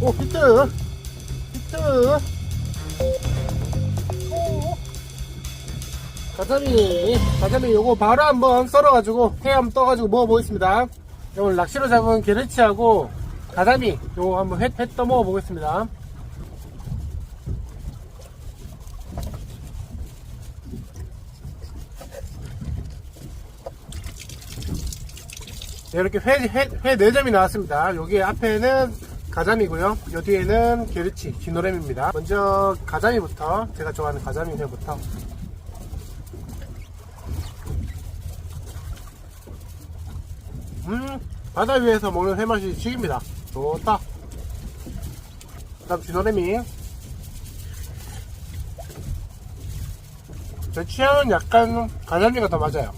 오 히트 히트 오. 가자미 가자미 요거 바로 한번 썰어가지고 회 한번 떠가지고 먹어보겠습니다 오늘 낚시로 잡은 게르치하고 가자미 요거 한번 회, 회 떠 먹어보겠습니다 네, 이렇게 회, 회, 회 4점이 나왔습니다. 여기 앞에는 가자미고요. 요 뒤에는 게르치, 기노램입니다. 먼저 가자미부터, 제가 좋아하는 가자미 회부터. 음, 바다 위에서 먹는 회 맛이 죽입니다. 좋다. 그 다음 기노램이. 제 취향은 약간 가자미가 더 맞아요.